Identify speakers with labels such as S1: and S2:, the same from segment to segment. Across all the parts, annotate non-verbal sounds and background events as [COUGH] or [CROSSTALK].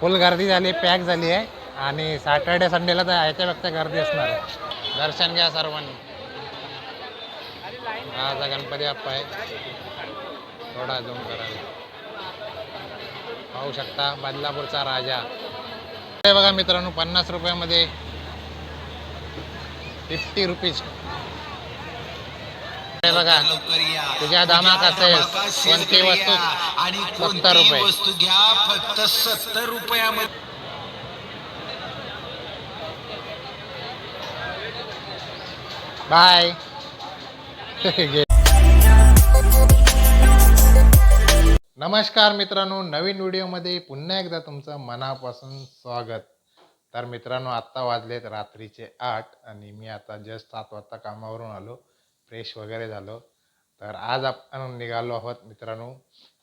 S1: फुल गर्दी झाली पॅक झाली आहे. आणि सॅटर्डे संडेला तर ह्याच्यापेक्षा गर्दी असणार आहे. दर्शन घ्या सर्वांनी. हा गणपती बाप्पा आहे. थोडा झूम करायला. पाहू शकता बदलापूरचा राजा. हे बघा मित्रांनो पन्नास रुपयामध्ये फिफ्टी रुपीज हे बघा. तुझ्या असेल कोणती वस्तू?
S2: आणि
S1: सत्तर रुपये.
S2: वस्तू घ्या फक्त सत्तर रुपयामध्ये.
S1: बाय. नमस्कार मित्रांनो नवीन व्हिडिओमध्ये पुन्हा एकदा तुमचं मनापासून स्वागत. तर मित्रांनो आत्ता वाजलेत रात्रीचे आठ आणि मी आता जस्ट सात वाजता कामावरून आलो. फ्रेश वगैरे झालो. तर आज आपण निघालो आहोत मित्रांनो.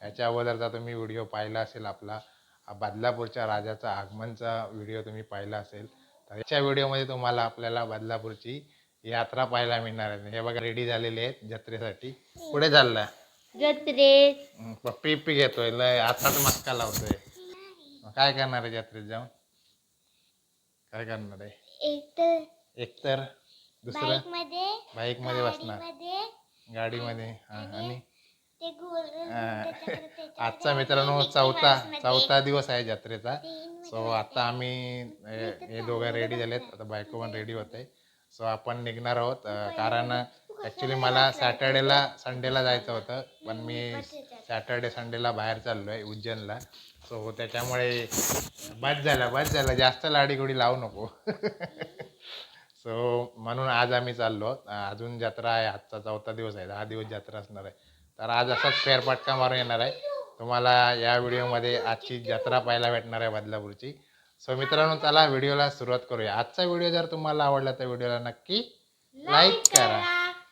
S1: याच्या अगोदरचा तुम्ही व्हिडिओ पाहिला असेल आपला. बदलापूरच्या राजाचा आगमनचा व्हिडिओ तुम्ही पाहिला असेल. तर याच्या व्हिडिओमध्ये तुम्हाला आपल्याला बदलापूरची यात्रा पाहायला मिळणार आहे. हे बघा रेडी झालेले आहेत जत्रेसाठी. पुढे चाललाय
S3: जत्रेत
S1: हम्म, पप्पी पी घेतोय. लय आताच मस्का लावतोय. काय करणार आहे जत्रेत जाऊन? काय करणार आहे?
S3: एक तर
S1: एकतर? दुसरं? बाईकमध्ये बाईकमध्ये बसणार.
S3: मध्ये
S1: गाडीमध्ये. हा आणि
S3: ते गोल [LAUGHS]
S1: आजचा मित्रांनो चौथा चौथा दिवस आहे जत्रेचा. सो आता आम्ही अ, हे दोघं रेडी झालेत. आता बायको पण रेडी होत. आहे सो आपण निघणार आहोत अ, कारण ॲक्च्युली मला सॅटर्डेला संडेला जायचं होतं. पण मी सॅटर्डे संडेला बाहेर चाललो आहे उज्जैनला. सो त्याच्यामुळे बस झालं बस झालं. जास्त लाडीगुडी लावू नको. [LAUGHS] सो म्हणून आज आम्ही चाललो अजून जत्रा आहे. आजचा चौथा दिवस आहे. दहा दिवस जत्रा असणार आहे. तर आज असाच फेरफटका मारून येणार आहे. तुम्हाला या व्हिडिओमध्ये आजची जत्रा पाहायला भेटणार आहे बदलापूरची. सो मित्रांनो चला व्हिडिओला सुरुवात करूया. आजचा व्हिडिओ जर तुम्हाला आवडला तर व्हिडिओला नक्की लाईक करा.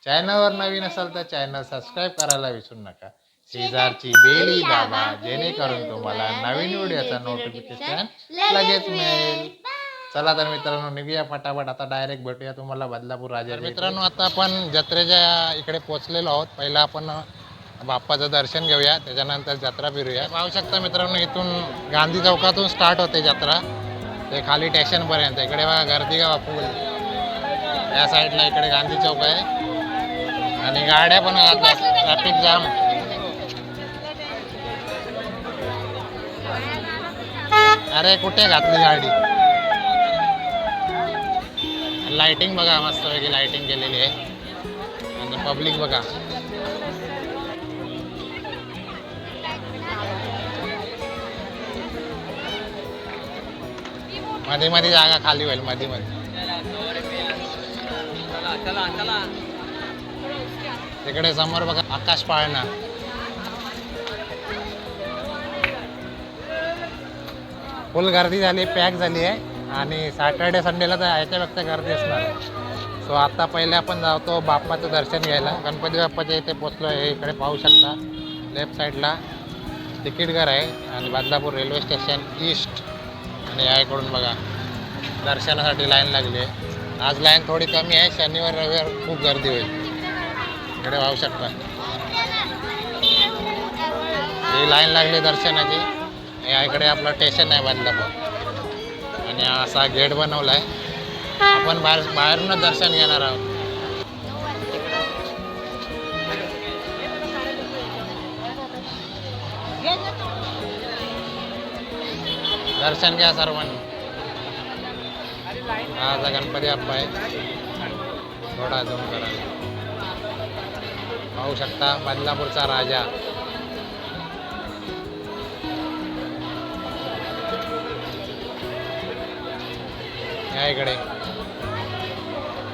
S1: चॅनलवर नवीन असाल तर चॅनल सबस्क्राईब करायला विसरू नका. शेजारची बेली दाबा जेणेकरून तुम्हाला नवीन व्हिडिओचा नोटिफिकेशन लगेच मिळेल. चला तर मित्रांनो निघूया पटापट आता डायरेक्ट भेटूया तुम्हाला बदलापूर राजा मित्रांनो आता आपण जत्रेच्या इकडे पोहोचलेलो आहोत. पहिला आपण बाप्पाचं दर्शन घेऊया. त्याच्यानंतर जत्रा फिरूया. पाहू शकता मित्रांनो इथून गांधी चौकातून स्टार्ट होते जत्रा. ते खाली स्टेशनपर्यंत इकडे बघा गर्दी का बापू या साईडला इकडे गांधी चौक आहे. आणि गाड्या पण ट्रॅफिक जाम अरे कुठे घातली गाडी? लाइटिंग बघा मस्त वेगळी लाइटिंग केलेली आहे. आणि पब्लिक बघा. मध्ये मध्ये जागा खाली होईल मध्ये मध्ये तिकडे समोर बघा आकाश पाळणा. फुल गर्दी झाली पॅक झाली आहे. आणि सॅटर्डे संडेला तर ह्याच्यापेक्षा गर्दी असणार. सो आता पहिले आपण जातो बाप्पाचं दर्शन घ्यायला. गणपती बाप्पाच्या इथे पोचलो आहे इकडे पाहू शकता. लेफ्ट साईडला तिकीट घर आहे आणि बदलापूर रेल्वे स्टेशन ईस्ट आणि या इकडून बघा दर्शनासाठी लाईन लागली आहे. आज लाईन थोडी कमी आहे. शनिवार रविवार खूप गर्दी होईल. इकडे पाहू शकता. ही लाईन लागली दर्शनाची. या इकडे आपलं स्टेशन आहे बदलापूर. आणि असा गेट बनवला आहे आपण बाहेर बाहेरूनच दर्शन घेणार आहोत. दर्शन घ्या सर्वांनी. हा आता गणपती बाप्पा आहे थोडा झूम करा. पाहू शकता बदलापूरचा राजा. ह्या इकडे.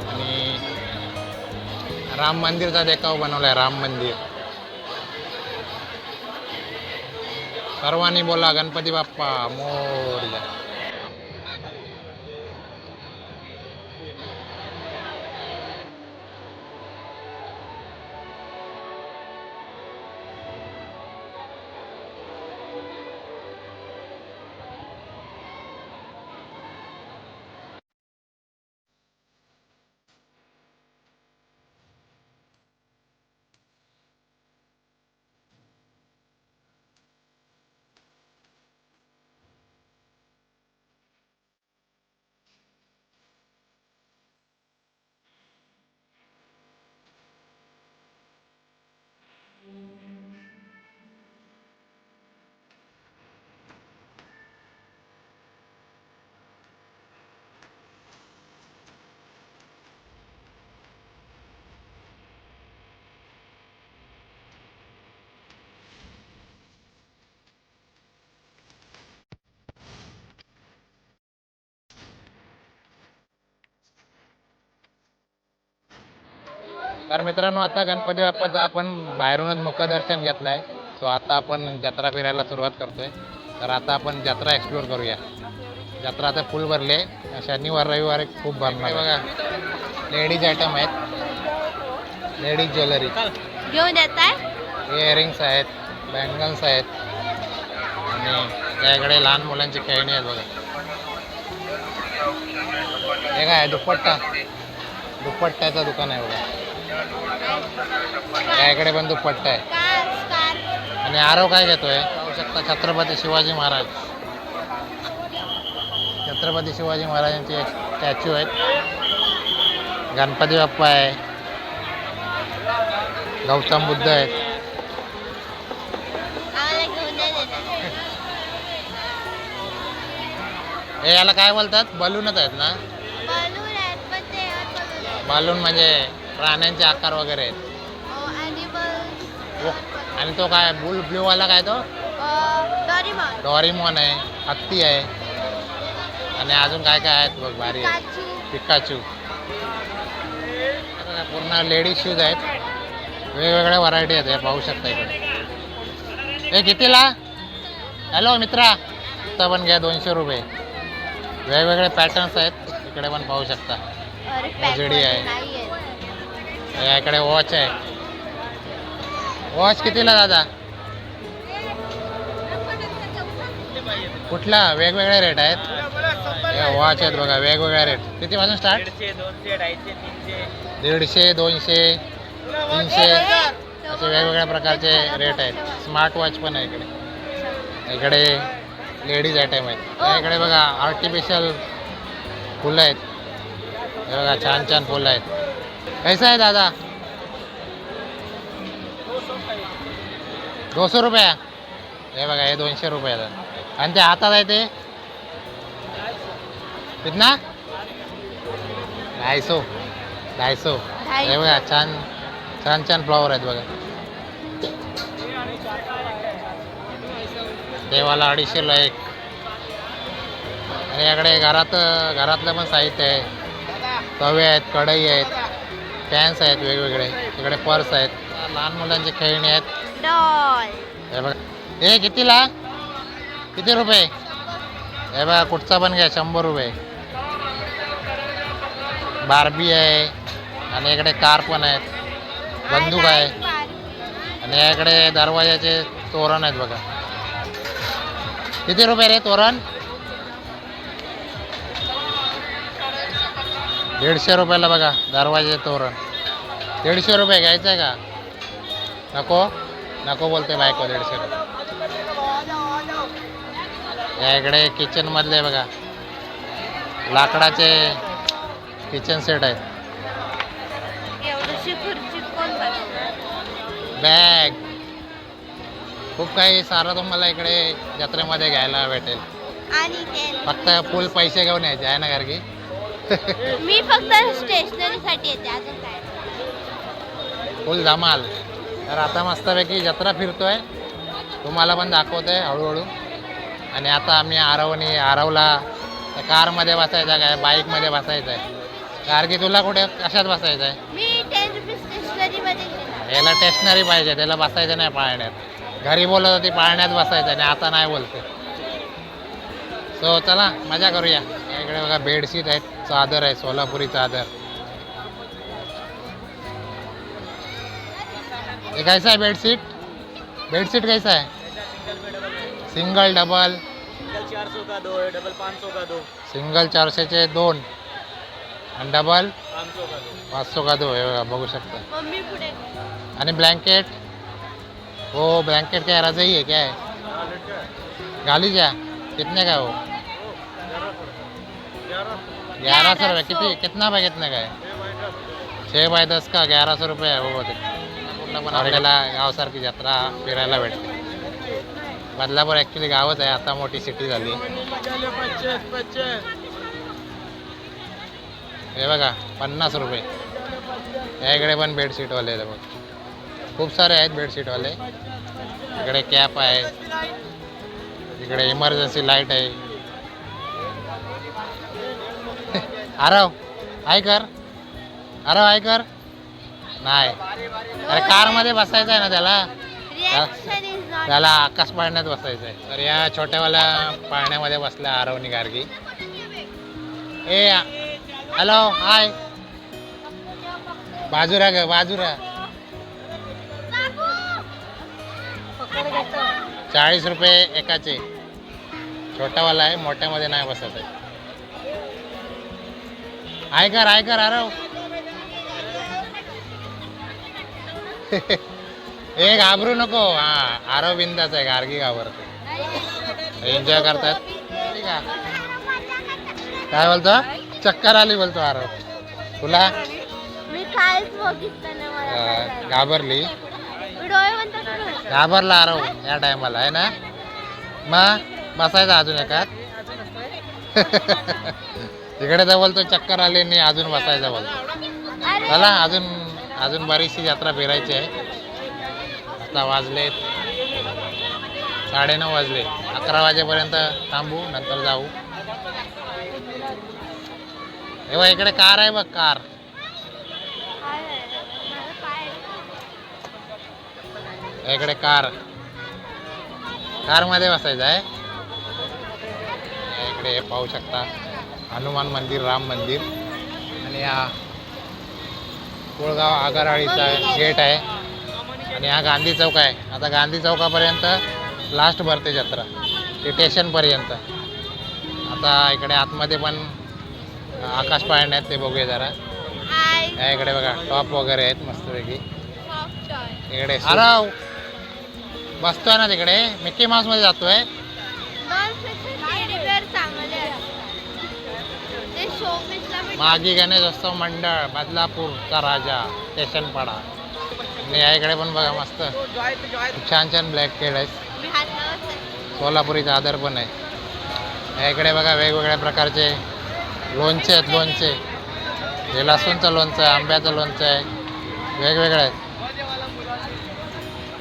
S1: आणि राम मंदिरचा देखाव बनवलाय राम मंदिर. सर्वांनी बोला गणपती बाप्पा मोर्या. तर मित्रांनो आता गणपती बाप्पाचं आपण बाहेरूनच मुखदर्शन घेतलंय. सो आता आपण जत्रा फिरायला सुरुवात करतोय. तर आता आपण जत्रा एक्सप्लोर करूया. जत्रा आता फुल भरली आहे. शनिवार रविवार खूप भरणार बघा. लेडीज आयटम आहेत. लेडीज ज्वेलरी
S3: घेऊन येत आहे
S1: इयरिंग्स आहेत बँगल्स आहेत. आणि त्याकडे लहान मुलांची खेळणी आहेत बघा. हे काय आहे? दुपट्टा? दुपट्ट्याचं दुकान आहे बघा. त्याकडे पण दुपट्टा आहे. आणि आरव काय घेतोय? पाहू शकता छत्रपती शिवाजी महाराज. छत्रपती शिवाजी महाराजांचे एक स्टॅच्यू आहेत. गणपती बाप्पा आहे. गौतम बुद्ध आहेत. हे याला काय बोलतात? बलूनच आहेत ना.
S3: बलून
S1: म्हणजे प्राण्यांचे आकार वगैरे आहेत. वो- आणि तो काय बुल ब्ल्यू वाला काय तो. डॉरीमॉन. आहे हत्ती आहे. आणि अजून काय काय आहेत बघ भारी आहे. पिकाचू. पूर्ण लेडीज शूज आहेत. वेगवेगळ्या व्हरायटी आहेत हे पाहू शकता इकडे. हे कितीला? हॅलो मित्रा. आता पण घ्या दोनशे रुपये. वेगवेगळे पॅटर्न्स आहेत. इकडे पण पाहू शकता.
S3: अरे,
S1: आहे.
S3: pack नाही आहेत.
S1: या इकडे वॉच आहे. वॉच कितीला दादा? कुठला? वेगवेगळे रेट आहेत. वॉच आहेत बघा वेगवेगळे रेट कितीपासून स्टार्ट दीडशे दोनशे तीनशे. असे वेगवेगळ्या प्रकारचे रेट आहेत. स्मार्ट वॉच पण आहे इकडे. इकडे लेडीज आयटम आहेत. इकडे बघा आर्टिफिशियल फुलं आहेत. बघा छान छान फुलं आहेत. कैसा आहे दादा? दोनशे रुपया। हे बघा हे दोनशे रुपयाला आणि ते हातात आहे ते? कितना? ढायसो ढायसो हे बघा छान छान छान फ्लॉवर आहेत बघा. देवाला अडीचशेला एक. आणि याकडे घरात घरातलं पण साहित्य आहे. तवे आहेत कढई आहेत. पॅन्स आहेत वेगवेगळे. इकडे पर्स आहेत. लहान मुलांचे खेळणी आहेत. हे बघा. हे कितीला? किती रुपये? हे बघा कुठचा पण घ्या शंभर रुपये. बार्बी आहे. आणि इकडे कार पण आहेत. बंदूक आहे. आणि याकडे दरवाजाचे तोरण आहेत बघा. किती रुपये रे तोरण? दीडशे रुपयाला बघा दरवाजे तोरण. दीडशे रुपये घ्यायचं आहे का? नको? नको बोलते बायको दीडशे रुपये. या इकडे किचन मधले बघा. लाकडाचे किचन सेट आहेत? बॅग खूप काही सारं तुम्हाला इकडे जत्रेमध्ये घ्यायला भेटेल. फक्त फुल पैसे घेऊन यायचे आहे ना गार्गी
S3: मी फक्त स्टेशनरीसाठी येते अजून काय?
S1: फुल धमाल तर आता मस्तपैकी जत्रा फिरतोय. तुम्हाला पण दाखवतोय हळूहळू. आणि आता आम्ही आरवनी आरवला कारमध्ये बसायचं काय बाईकमध्ये बसायचं आहे गार्गी तुला कुठे कशात बसायचं आहे याला टेशनरी पाहिजे त्याला बसायचं नाही पाळण्यात. घरी बोलत होती पाळण्यात बसायचं आणि आता नाही बोलते. सो चला मजा करूया. इकडे बघा बेडशीट आहेत चादर आहे सोलापुरी चादर. हे कैसा आहे बेडशीट? बेडशीट कैसा आहे? Single double?
S4: सिंगल चार सौ का दो है डबल पाँच सौ का दो?
S1: सिंगल चारशेचे दोन. आणि डबल?
S4: पाँच सौ का दो.
S1: पाचशे का दो हे बघा बघू शकता.
S3: मम्मी पुढे.
S1: आणि ब्लँकेट? वो ब्लैंकेट क्या रजाई है क्या? है गाली क्या कितने का है? वो ग्यारह सौ रुपये। कितनी कितना बाय कितने का है? छः बाय दस का ग्यारह सौ रुपये आहे हो ते पूर्ण पण आपल्याला गावासारखी जत्रा फिरायला भेटते बदलापूर ॲक्च्युली गावच आहे आता मोठी सिटी झाली. हे बघा पन्नास रुपये. या इकडे पण बेडशीटवाले आहेत बघ. खूप सारे आहेत बेडशीटवाले इकडे कॅप आहे. इकडे इमर्जन्सी लाइट आहे. आरव आय कर आरव आय कर नाही. अरे कारमध्ये बसायचं आहे ना त्याला त्याला आकाश पाळण्यात बसायचं आहे तर या छोट्यावाल्या पाळण्यामध्ये बसल्या आरवणी गार्गी. ए हॅलो हाय. बाजूरा ग बाजूरा चाळीस रुपये एकाचे. छोटावाला आहे मोठ्यामध्ये नाही बसत आहे. ऐकर ऐकर आरव. [LAUGHS] ए घाबरू नको. हा आरव बिंदाच आहे गार्गी घाबरते. एन्जॉय करतात. ठीक आहे. काय बोलतो? चक्कर आली बोलतो आरव. तुला. घाबरली? घाबरला आरव या टायमाला आहे ना? मग बसायचं अजून एकात? [LAUGHS] इकडे तर तो चक्कर आले नाही अजून बसायचं बोलतो. चला अजून अजून बरीचशी यात्रा फिरायची आहे. आता साडे साडेनऊ वाजले. अकरा वाजेपर्यंत थांबू नंतर जाऊ. हे इकडे कार आहे बघ कार. इकडे कार. कारमध्ये बसायचं आहे. इकडे हे पाहू शकता. हनुमान मंदिर राम मंदिर. आणि हा कोळगाव आगाराळीचा गेट आहे. आणि हा गांधी चौक आहे. आता गांधी चौकापर्यंत लास्ट भरते जत्रा. ते स्टेशनपर्यंत आता इकडे आतमध्ये पण आकाश पाळणे आहेत ते बघूया जरा.
S3: आय
S1: या इकडे बघा टॉप वगैरे आहेत मस्तपैकी. इकडे अराव बसतोय ना तिकडे? मिक्की माऊसमध्ये जातोय
S3: नॉन फिक्शन टेडी बेअर चांगले असतात ते शोपीसला मी
S1: मागी गणेशोत्सव मंडळ बदलापूरचा राजा स्टेशन पाडा आणि या इकडे पण बघा मस्त. छान छान ब्लॅक केड आहेत
S3: आहे.
S1: सोलापुरी चादर पण आहे. याकडे बघा वेगवेगळ्या प्रकारचे लोणचे आहेत लोणचे. हे लसूणचं लोणचं आहे आंब्याचं लोणचं आहे. वेगवेगळे आहेत.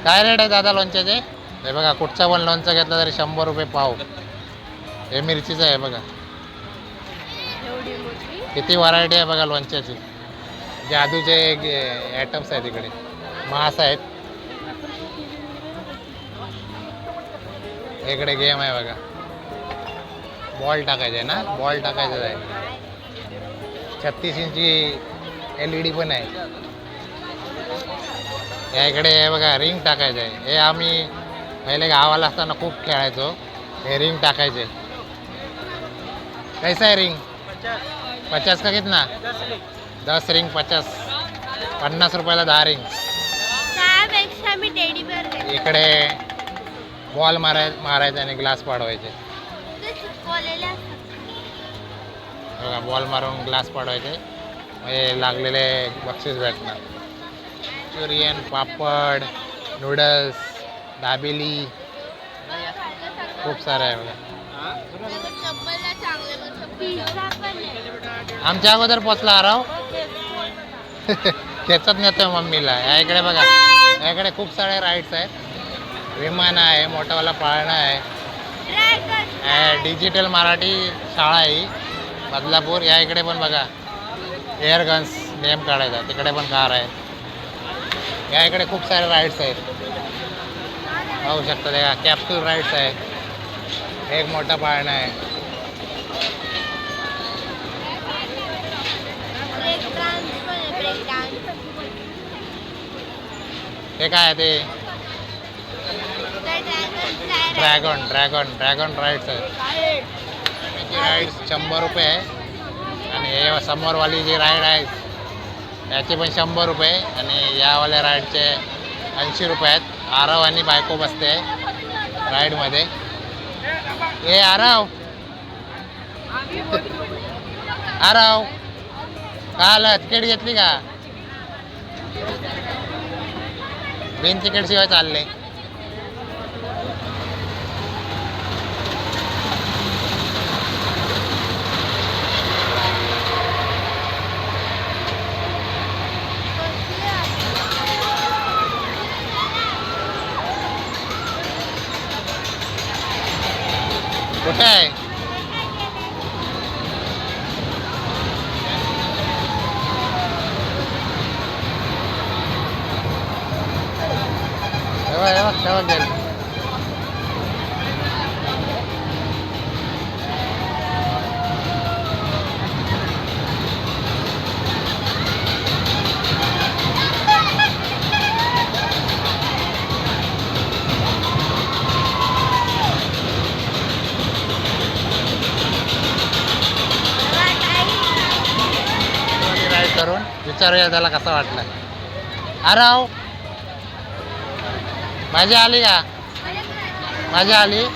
S1: काय रेट आहे दादा लोणच्याचे? हे बघा कुठचं पण लोणचं घेतलं तरी शंभर रुपये पाव. हे मिरचीचं आहे बघा. किती व्हरायटी आहे बघा लोणच्याची. जादूचे ॲटम्स आहेत इकडे. मास आहेत. इकडे गेम आहे बघा. बॉल टाकायचा आहे ना? बॉल टाकायचा आहे. छत्तीस इंची एल ई डी पण आहे. या इकडे हे बघा रिंग टाकायचं आहे. हे आम्ही पहिले गावाला असताना खूप खेळायचो. हे रिंग टाकायचे. कैसा आहे रिंग पचास का कितना? दस रिंग पचास. पन्नास रुपयाला दहा रिंग.
S3: त्यापेक्षा मी टेडी बेअर घेतले
S1: इकडे बॉल माराय मारायचा आणि ग्लास पाडवायचे.
S3: ते चिपकवलेले असतात.
S1: बघा बॉल मारून ग्लास पाडवायचे. म्हणजे लागलेले बक्षीस भेटणार. चुरियन पापड नूडल्स दाबेली. खूप सारं आहे बघा.
S3: चप्पलला चांगले पिझ्झा पण आहे.
S1: आमच्या अगोदर पोचला आराव खेचत नेतोय मम्मीला. या इकडे बघा. या इकडे खूप सारे राईड्स आहेत. विमान आहे मोठावाला पाळणा आहे. डिजिटल मराठी शाळा आहे ही. बदलापूर या इकडे पण बघा. एअर गन्स नेम काढायचा. तिकडे पण कार आहे. या इकडे खूप सारे राईड्स आहेत. पाहू शकता त्या. कॅप्सूल राईड्स आहे. एक मोठा पाळणा आहे. ते काय आहे ते?
S3: ड्रॅगन
S1: ड्रॅगन ड्रॅगन राईड्स आहेत त्याची राईड्स शंभर रुपये आहे. आणि हे समोरवाली जी राईड आहे त्याचे पण शंभर रुपये आणि यावाल्या राईडचे ऐंशी रुपये आहेत. आरव आणि बायको बसते राईडमध्ये ए आरव! आरव! का आलं? तिकीट घेतली का? बिन तिकीट शिवाय चालले कुठे आहे? चालेल करून विचारूया त्याला कसा वाटला. आराव. माझी आली का? माझी आली.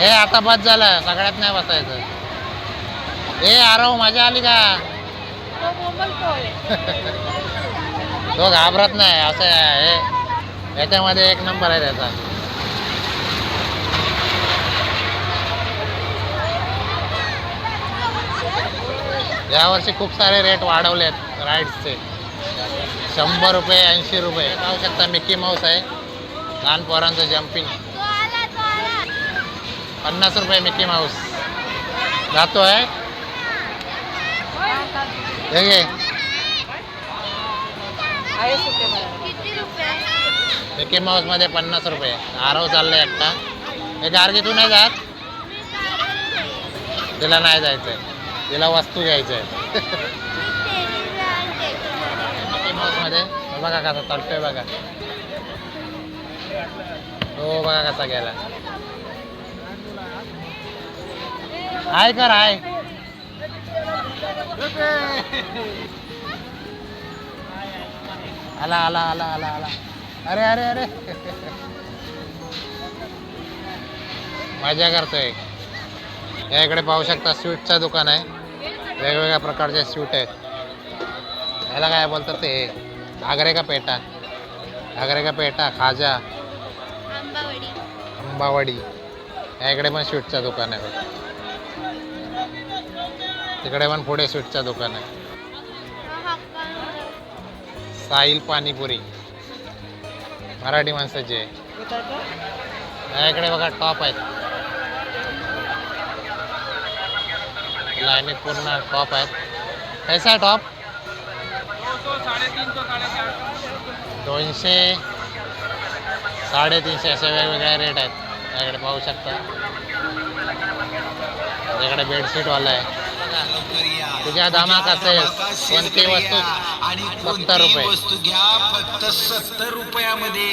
S1: ए आता बस झालं. सगळ्यात नाही बसायचं. ए आरव माझी आली का? [LAUGHS] तो घाबरत नाही असं आहे. हे याच्यामध्ये एक नंबर आहे त्याचा. यावर्षी खूप सारे रेट वाढवलेत राईड्सचे शंभर रुपये ऐंशी रुपये. पाहू शकता? मिकी माऊस आहे. लहान पोरांचं जम्पिंग पन्नास रुपये मिकी माऊस. जातोय हे? घे.
S3: किती
S1: मिकी पन्नास रुपये. आरव चाललंय एकटा हे गार्गी तू नाही जात? तिला नाही जायचंय. तिला वस्तू घ्यायचं
S3: आहे [LAUGHS] टेडी बेअर आणते.
S1: मिकी माऊसमध्ये हे बघा कसा चालतोय बघा. हो बघा कसा गेला. हाय कर हाय. आला आला आला आला आला. अरे अरे अरे. मजा करतोय. या इकडे पाहू शकता स्वीटचं दुकान आहे. वेगवेगळ्या प्रकारचे स्वीट आहेत. याला काय बोलतात ते? घागरे का पेटा? घागरे का पेटा खाजा?
S3: आंबावडी.
S1: अंबावडी या इकडे पण स्वीटचं दुकान आहे बघ. तिकडे पण पुढे स्वीटचं दुकान आहे. साहिल पाणीपुरी. मराठी माणसाची. आहे या इकडे बघा टॉप आहेत. लाईनीत पूर्ण टॉप आहेत. कैसा आहे टॉप? दोनशे साडेतीनशे असे वेगवेगळे रेट आहेत. याकडे पाहू शकता. इकडे बेडशीटवाला आहे. तुझ्या दामाक असेल कोणती वस्तू?
S2: आणि
S1: सत्तर रुपये.
S2: वस्तू घ्या फक्त सत्तर रुपयामध्ये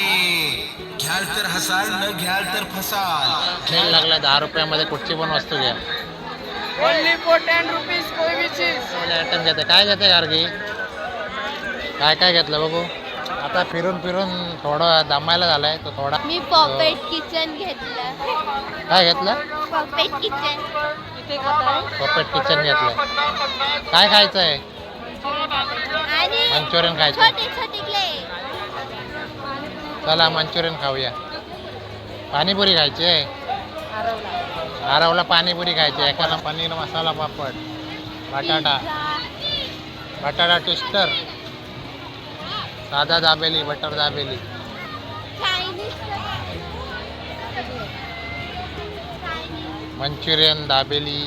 S2: घ्याल तर हसाल न घ्याल तर फसाल
S1: सेल लागला दहा रुपयामध्ये कुठची पण वस्तू घ्या.
S5: ओनली फॉर टेन रुपीज कोई भी चीज.
S1: आयटम घेते. काय घेते गार्गी? काय काय घेतलं बघू? आता फिरून फिरून थोडं दमायला झालाय तो थोडा
S3: मी पॉपेट किचन घेतलं.
S1: काय घेतलं?
S3: पॉपेट किचन
S1: पॉपेट किचन घेतलं. काय खायचं आहे
S3: आणि
S1: मंचुरियन खायचं
S3: छोटे छोटे ग्ले
S1: चला मंचुरियन खाऊया. पाणीपुरी खायची आहे?
S5: हरवला
S1: आरवला पाणीपुरी खायची आहे. एकाला पनीर मसाला पापड बटाटा. बटाटा ट्विस्टर साधा दाबेली बटर दाबेली. मंचुरियन दाबेली.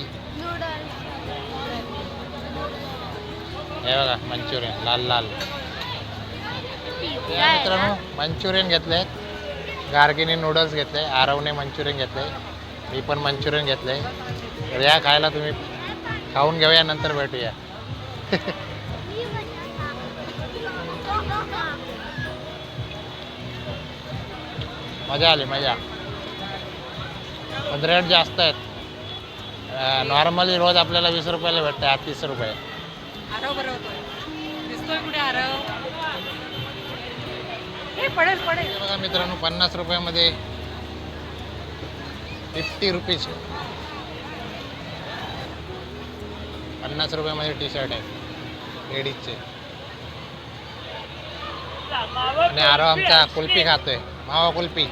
S1: हे बघा मंचुरियन लाल लाल. मित्रांनो? मंचुरियन घेतले गार्गिनी नूडल्स घेतले आरवने मंचुरियन घेतले मी पण मंचुरियन घेतले तर या खायला तुम्ही खाऊन घेऊया नंतर भेटूया. [LAUGHS] मजा आली मजा. पण रेट जास्त आहेत. नॉर्मली रोज आपल्याला वीस रुपयाला भेटते आज तीस रुपये.
S5: आरव बरोबर. दिसतोय कुठे आरव? पडेल पडेल.
S1: बघा मित्रांनो पन्नास रुपयामध्ये फिफ्टी रुपीज पन्नास रुपयामध्ये टी शर्ट आहे लेडीजचे आणि आरो आमचा कुल्फी खातोय. मावा कुल्फी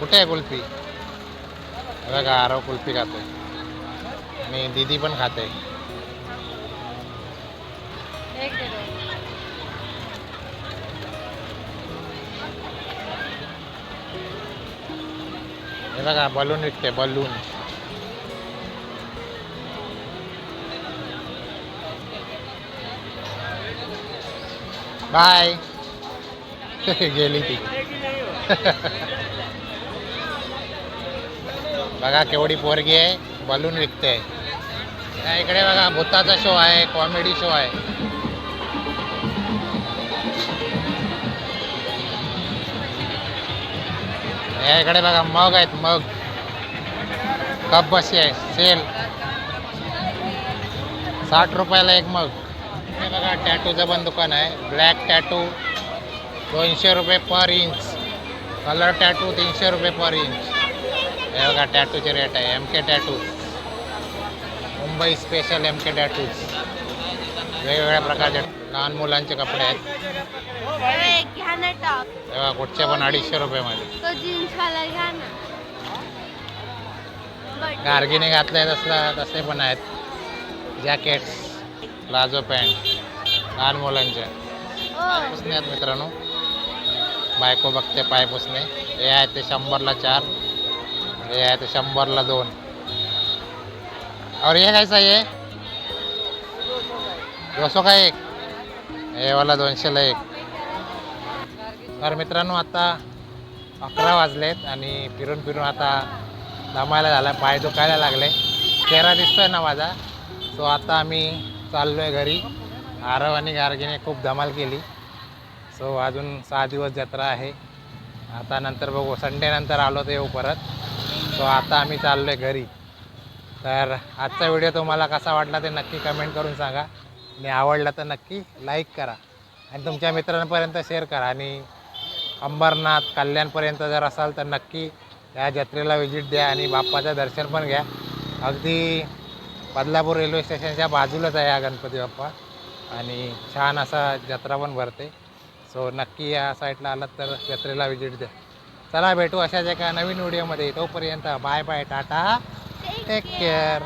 S1: कुठे आहे कुल्फी बघा आरव कुल्फी खातोय. आणि दीदी पण खाते. हे बघा बलून विकते बलून. बाय. [LAUGHS] गेली ती. [LAUGHS] बघा केवढी पोरगी आहे बलून विकते. इकडे बघा भूताचा शो आहे कॉमेडी शो आहे. या इकडे बघा मग आहेत मग. कप बशी आहे सेल साठ रुपयाला एक मग. हे बघा टॅटूचं पण दुकान आहे. ब्लॅक टॅटू दोनशे रुपये पर इंच. कलर टॅटू तीनशे रुपये पर इंच. हे बघा टॅटूचे रेट आहे. M K tattoo. Mumbai special M K tattoos वेगवेगळ्या प्रकारचे लहान मुलांचे कपडे आहेत. तेव्हा कुठचे पण अडीचशे रुपयामध्ये. गार्गिने घातले तसला तसे पण आहेत. जॅकेट्स प्लाझो पॅन्ट लहान मुलांचे.
S3: ओ,
S1: पुसणे आहेत मित्रांनो. बायको बघते पाय पुसणे. हे आहे ते शंभरला चार हे आहे ते शंभरला दोन. और ये कैसा ये दोनशे का एक? हे वाला दोनशेला एक. तर मित्रांनो आता अकरा वाजलेत आणि फिरून फिरून आता दमायला झाला. पाय दुखायला लागले. चेहरा दिसतोय ना माझा. सो आता आम्ही चाललो आहे घरी. आरव आणि गार्गीने खूप धमाल केली. सो अजून सहा दिवस जत्रा आहे. आता नंतर बघू. संडे नंतर आलो तर येऊ परत. सो आता आम्ही चाललो आहे घरी. तर आजचा व्हिडिओ तुम्हाला कसा वाटला ते नक्की कमेंट करून सांगा. आणि आवडला तर नक्की लाईक करा. आणि तुमच्या मित्रांपर्यंत शेअर करा. आणि अंबरनाथ कल्याणपर्यंत जर असाल तर नक्की त्या जत्रेला व्हिजिट द्या आणि बाप्पाचं दर्शन पण घ्या. अगदी बदलापूर रेल्वे स्टेशनच्या बाजूलाच आहे हा गणपती बाप्पा. आणि छान असा जत्रा पण भरते. सो नक्की या साईडला आलात तर जत्रेला व्हिजिट द्या. चला भेटू अशाच एका नवीन व्हिडिओमध्ये तोपर्यंत bye bye tata. Take care